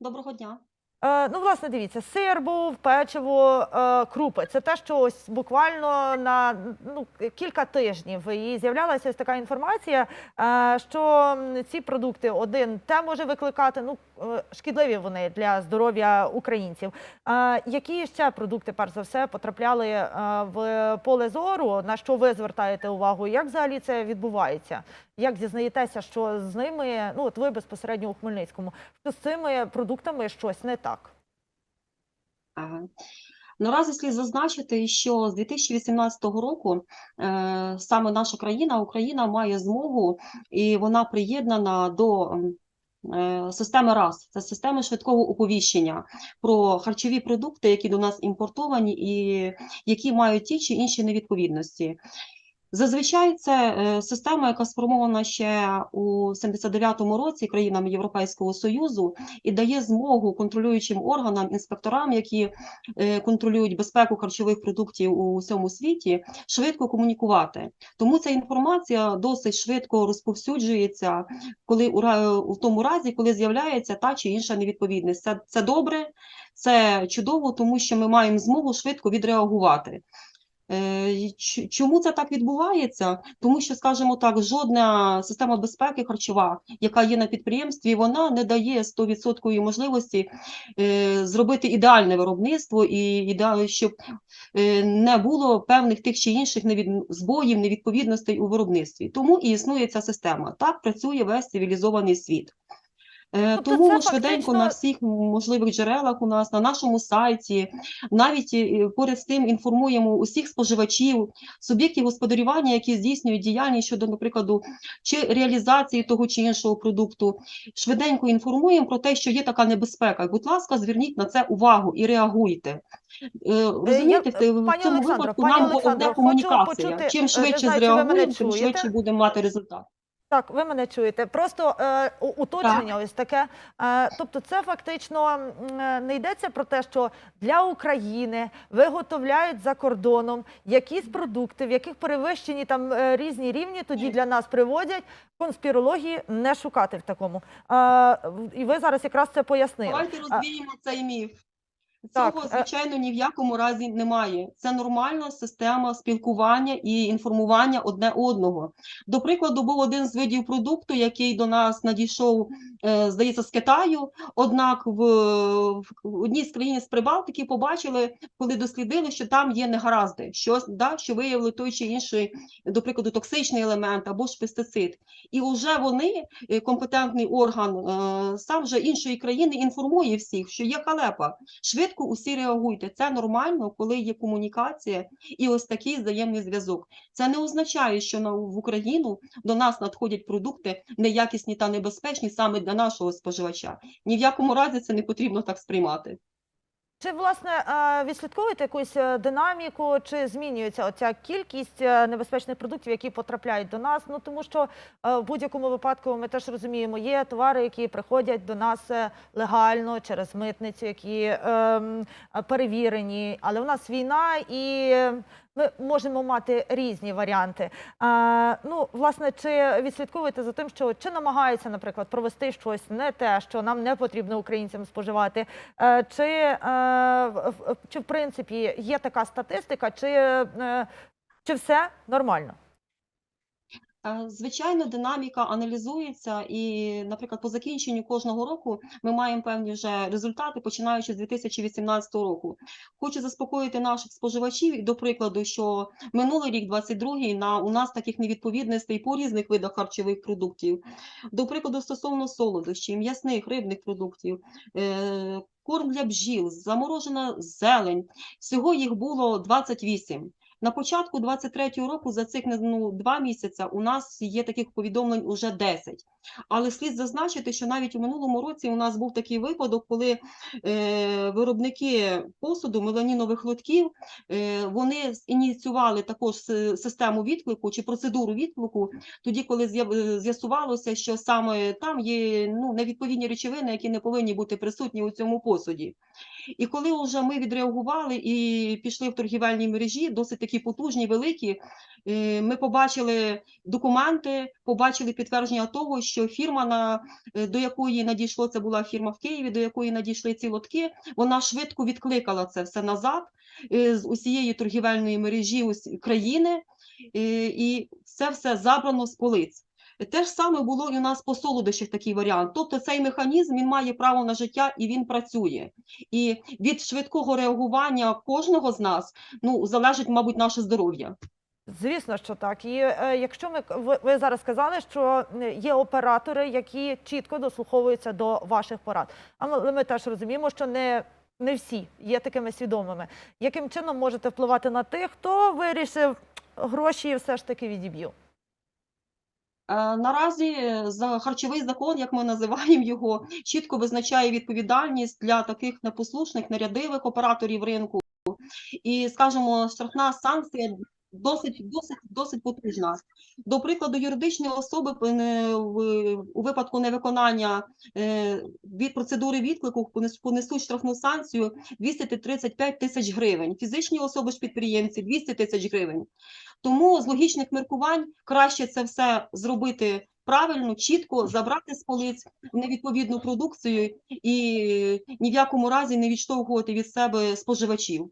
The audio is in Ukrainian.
Доброго дня. Е, ну, власне, дивіться, сир був, печиво, е, крупи. Це те, що ось буквально на ну, кілька тижнів і з'являлася ось така інформація, е, що ці продукти один те може викликати, ну шкідливі вони для здоров'я українців. Які ще продукти, перш за все, потрапляли в поле зору? На що ви звертаєте увагу? Як взагалі це відбувається? Як зізнаєтеся, що з ними, ну от ви безпосередньо у Хмельницькому, що з цими продуктами щось не так? Ага. Наразі слід зазначити, що з 2018 року е, саме наша країна, Україна, має змогу і вона приєднана до е, системи РАС, це системи швидкого оповіщення про харчові продукти, які до нас імпортовані і які мають ті чи інші невідповідності. Зазвичай це е, система, яка сформована ще у 79-му році країнами Європейського Союзу і дає змогу контролюючим органам, інспекторам, які е, контролюють безпеку харчових продуктів у всьому світі, швидко комунікувати. Тому ця інформація досить швидко розповсюджується, коли у, тому разі, коли з'являється та чи інша невідповідність. Це, це добре, це чудово, тому що ми маємо змогу швидко відреагувати. Е, Чому це так відбувається? Тому що, скажімо так, жодна система безпеки харчова, яка є на підприємстві, вона не дає 100% можливості е, зробити ідеальне виробництво і щоб е, не було певних тих чи інших збоїв, невідповідностей у виробництві. Тому і існує ця система. Так працює весь цивілізований світ. Е, Тобто Тому це швиденько фактично- на всіх можливих джерелах у нас, на нашому сайті, навіть е, поряд з тим інформуємо усіх споживачів, суб'єктів господарювання, які здійснюють діяльність щодо, наприклад, чи реалізації того чи іншого продукту. Швиденько інформуємо про те, що є така небезпека. Будь ласка, зверніть на це увагу і реагуйте. Е, Розумієте, я- в пані цьому Олександро, випадку пані нам головне комунікація. почути, Чим швидше зреагуємо, тим швидше будемо мати результат. Так, ви мене чуєте. Просто е, уточнення ось таке. Е, тобто, це фактично е, не йдеться про те, що для України виготовляють за кордоном якісь продукти, в яких перевищені там е, різні рівні, тоді для нас приводять. Конспірології не шукати в такому. Е, і ви зараз якраз це пояснили. Давайте розвіємо цей міф. Цього, е- звичайно, ні в якому разі немає. Це нормальна система спілкування і інформування одне одного. До прикладу, був один з видів продукту, який до нас надійшов, е, здається, з Китаю. Однак в, в одній з країн з Прибалтики побачили, коли дослідили, що там є негаразди, що, да, що виявили той чи інший, до прикладу, токсичний елемент або ж пестицид. І вже вони, е, компетентний орган сам вже іншої країни інформує всіх, що є халепа. Швидко усі реагуйте. Це нормально, коли є комунікація і ось такий взаємний зв'язок. Це не означає, що в Україну до нас надходять продукти неякісні та небезпечні саме для нашого споживача. Ні в якому разі це не потрібно так сприймати. Чи власне е, відслідковуєте якусь е, динаміку, чи змінюється оця кількість е, небезпечних продуктів, які потрапляють до нас? Ну тому що в будь-якому випадку ми теж розуміємо, є товари, які приходять до нас легально через митницю, які ем, перевірені, але в нас війна і. Е, Ми можемо мати різні варіанти. Е, ну, власне, чи відслідковуєте за тим, що чи намагаються, наприклад, провести щось не те, що нам не потрібно українцям споживати, Е, Чи, е, в- в- чи в принципі є така статистика, чи, е, чи все нормально? Е, Звичайно, динаміка аналізується, і, наприклад, по закінченню кожного року ми маємо певні вже результати, починаючи з 2018 року. Хочу заспокоїти наших споживачів, до прикладу, що минулий рік, 22-й, на у нас таких невідповідностей по різних видах харчових продуктів. До прикладу, стосовно солодощів, м'ясних, рибних продуктів. е, Корм для бджіл, заморожена зелень. Всього їх було 28. На початку 23-го року за цих ну, два місяці у нас є таких повідомлень уже 10. Але слід зазначити, що навіть у минулому році у нас був такий випадок, коли е, виробники посуду меланінових лотків е, вони ініціювали також систему відклику чи процедуру відклику, тоді, коли з'ясувалося, що саме там є ну, невідповідні речовини, які не повинні бути присутні у цьому посуді. І коли вже ми відреагували і пішли в торгівельні мережі, досить такі потужні, великі, Е, Ми побачили документи, побачили підтвердження того, що фірма, на, е, до якої надійшло, це була фірма в Києві, до якої надійшли ці лотки, вона швидко відкликала це все назад е, з усієї торгівельної мережі країни, і це все забрано з полиць. Те ж саме було і у нас по солодощах такий варіант. Тобто цей механізм він має право на життя і він працює. І від швидкого реагування кожного з нас ну залежить, мабуть, наше здоров'я. Звісно, що так. І е, якщо ми ви, ви зараз сказали, що е, є оператори, які чітко дослуховуються до ваших порад. Але ми теж розуміємо, що не, не всі є такими свідомими. Яким чином можете впливати на тих, хто вирішив гроші все ж таки відіб'ю? Е, Наразі за харчовий закон, як ми називаємо його, чітко визначає відповідальність для таких непослушних, нерядивих операторів ринку. І, скажімо, штрафна санкція досить, досить, досить потужна. До прикладу, юридичні особи у випадку невиконання е, від процедури відклику понес- понесуть штрафну санкцію 235 тисяч гривень. Фізичні особи ж підприємці 200 тисяч гривень. Тому з логічних міркувань краще це все зробити правильно, чітко, забрати з полиць невідповідну продукцію і ні в якому разі не відштовхувати від себе споживачів.